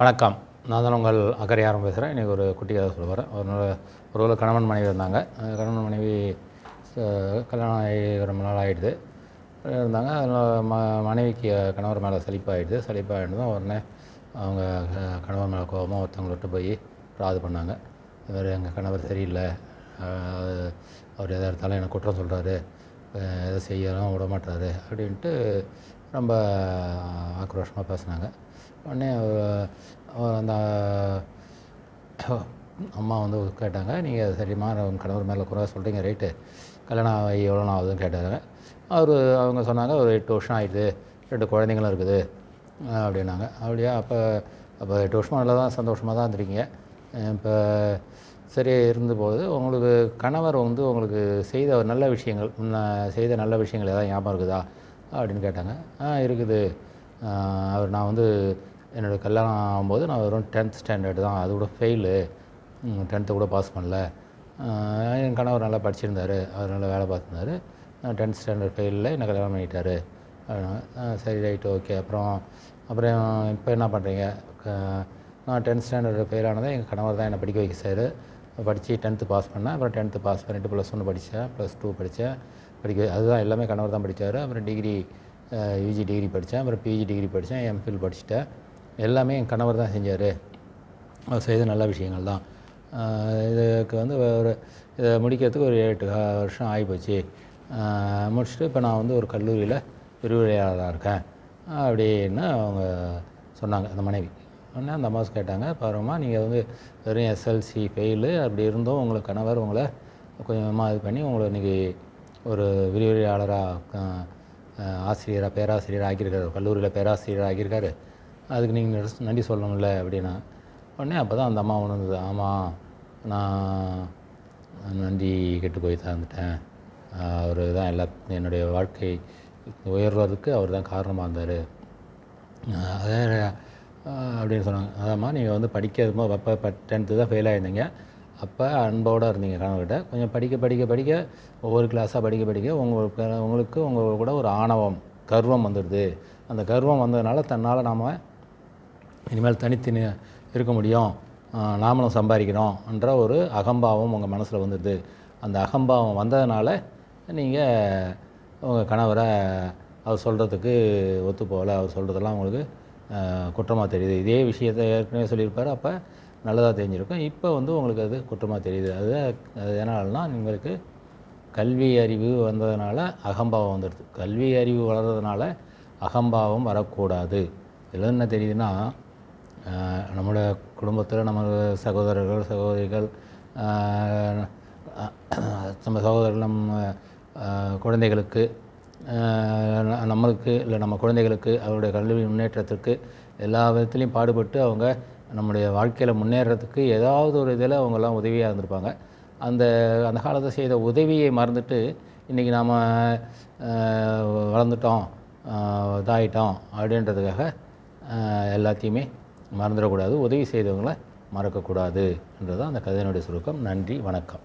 வணக்கம். நான் தான் உங்கள் அக்கறையாரம் பேசுகிறேன் இன்றைக்கி ஒரு குட்டி கதை சொல்ல வரேன் ஒரு நாள் ஒரு ஊரில் கணவன் மனைவி இருந்தாங்க. கணவன் மனைவி கல்யாணம் ஆகி ரொம்ப நாள் ஆகிடுது இருந்தாங்க. அதனால் ம மனைவிக்கு கணவர் மேலே சலிப்பாகிடுது சலிப்பாகிட்டு தான் உடனே அவங்க கணவர் மேலே கோபமாக ஒருத்தவங்கள்ட்ட போய் ராது பண்ணாங்க. இவர் எங்கள் கணவர் சரியில்லை. அவர் எதாக இருந்தாலும் எனக்கு குற்றம் சொல்கிறாரு எதை செய்யலாம் விட மாட்டாரு அப்படின்ட்டு ரொம்ப ஆக்ரோஷமாக பேசுனாங்க. உடனே அந்த அம்மா வந்து கேட்டாங்க நீங்கள் சரிம்மா உங்கள் கணவர் மேலே குறை சொல்கிறீங்க ரைட்டு. கல்யாணம் ஆகி எவ்வளோ நாள் ஆகுதுன்னு கேட்டாங்க அவர் அவங்க சொன்னாங்க ஒரு எட்டு வருஷம் ஆயிடுது ரெண்டு குழந்தைங்களும் இருக்குது. அப்படின்னாங்க. அப்படியா அப்போ அப்போ எட்டு வருஷமாக நல்லா தான் சந்தோஷமாக தான் இருந்திருக்கீங்க. இப்போ சரி இருந்தபோது உங்களுக்கு கணவர் வந்து உங்களுக்கு செய்த ஒரு நல்ல விஷயங்கள் முன்ன செய்த நல்ல விஷயங்கள் ஏதாவது ஞாபகம் இருக்குதா? அப்படின்னு கேட்டாங்க. ஆ இருக்குது. அவர் நான் வந்து என்னோடய கல்யாணம் ஆகும்போது நான் வெறும் டென்த் ஸ்டாண்டர்டு தான். அது கூட ஃபெயிலு டென்த்து கூட பாஸ் பண்ணல. என் கணவர் நல்லா படிச்சிருந்தார். அவர் நல்லா வேலை பார்த்துருந்தாரு. டென்த் ஸ்டாண்டர்ட் ஃபெயிலில் என்னை கல்யாணம் பண்ணிட்டார். சரி ரைட்டு ஓகே அப்புறம் அப்புறம் இப்போ என்ன பண்ணுறீங்க நான் டென்த் ஸ்டாண்டர்ட் ஃபெயில் ஆனதை எங்கள் கணவர் தான் என்னை படிக்க வைக்க சார் படித்து டென்த்து பாஸ் பண்ணேன். அப்புறம் டென்த்து பாஸ் பண்ணிட்டு ப்ளஸ் ஒன்று படித்தேன் ப்ளஸ் டூ படித்தேன் படிக்க அதுதான் எல்லாமே கணவர் தான் படித்தார் அப்புறம் டிகிரி யூஜி டிகிரி படித்தேன் அப்புறம் பிஜி டிகிரி படித்தேன் எம்ஃபில் படிச்சுட்டேன். எல்லாமே என் கணவர் தான் செஞ்சார். அவர் செய்த நல்ல விஷயங்கள் தான். இதுக்கு வந்து ஒரு இதை முடிக்கிறதுக்கு ஒரு எட்டு வருஷம் ஆகிப்போச்சு. முடிச்சுட்டு இப்போ நான் வந்து ஒரு கல்லூரியில் விரிவுரையாளராக இருக்கேன். அப்படின்னு அவங்க சொன்னாங்க அந்த மனைவி. உடனே அந்த அம்மா கேட்டாங்க பாருமா நீங்கள் வந்து வெறும் எஸ்எல்சி ஃபெயிலு அப்படி இருந்தும் உங்களுக்கு கணவர் உங்களை கொஞ்சமாக இது பண்ணி உங்களை இன்றைக்கி ஒரு விரிவுரையாளராக ஆசிரியராக பேராசிரியராக ஆகியிருக்காரு கல்லூரியில் பேராசிரியராக ஆகியிருக்காரு அதுக்கு நீங்கள் நன்றி சொல்லணும்ல அப்படின்னா. உடனே அப்போ தான் அந்த அம்மா உணர்ந்தது ஆமாம் நான் நன்றி கெட்டு போய் தான் இருந்துட்டேன். அவர் தான் எல்லா என்னுடைய வாழ்க்கை உயர்வதற்கு அவர் தான் காரணமாக இருந்தார். அதே அப்படின்னு சொன்னாங்க. அதாம்மா நீங்கள் வந்து படிக்கிறதுமோ அப்போ டென்த்து தான் ஃபெயில் ஆகிருந்தீங்க அப்போ அன்போடு இருந்தீங்க கணவர்கிட்ட. கொஞ்சம் படிக்க படிக்க படிக்க ஒவ்வொரு கிளாஸாக படிக்க படிக்க உங்களுக்கு உங்களுக்கு உங்கள் கூட ஒரு ஆணவம் கர்வம் வந்துடுது. அந்த கர்வம் வந்ததுனால தன்னால் நாம் இனிமேல் தனித்து இருக்க முடியும். நாமளும் சம்பாதிக்கிறோம்ன்ற ஒரு அகம்பாவம் உங்கள் மனசில் வந்துடுது. அந்த அகம்பாவம் வந்ததுனால நீங்கள் உங்கள் கணவரை அவர் சொல்கிறதுக்கு ஒத்து போகலை அவர் சொல்கிறதெல்லாம் உங்களுக்கு குற்றமாக தெரியுது. இதே விஷயத்தை ஏற்கனவே சொல்லியிருப்பார். அப்போ நல்லதாக தெரிஞ்சிருக்கும். இப்போ வந்து உங்களுக்கு அது குற்றமாக தெரியுது. அது அது எதனாலனா உங்களுக்கு கல்வி அறிவு வந்ததுனால அகம்பாவம் வந்துடுது கல்வி அறிவு வளர்றதுனால அகம்பாவம் வரக்கூடாது. இதில் என்ன தெரியுதுன்னா நம்மளோட குடும்பத்தில் நம்ம சகோதரர்கள் சகோதரிகள் நம்ம சகோதரர்கள் நம்ம குழந்தைகளுக்கு நம்மளுக்கு இல்லை நம்ம குழந்தைகளுக்கு அவருடைய கல்வி முன்னேற்றத்திற்கு எல்லா விதத்துலேயும் பாடுபட்டு அவங்க நம்முடைய வாழ்க்கையில் முன்னேறதுக்கு ஏதாவது ஒரு இதில் அவங்கெல்லாம் உதவியாக இருந்திருப்பாங்க. அந்த அந்த காலத்தை செய்த உதவியை மறந்துட்டு இன்றைக்கி நாம் வளர்ந்துட்டோம் இதாகிட்டோம் அப்படின்றதுக்காக எல்லாத்தையுமே மறந்துடக்கூடாது. உதவி செய்தவங்களை மறக்கக்கூடாது. என்றது அந்த கதையினுடைய சுருக்கம். நன்றி வணக்கம்.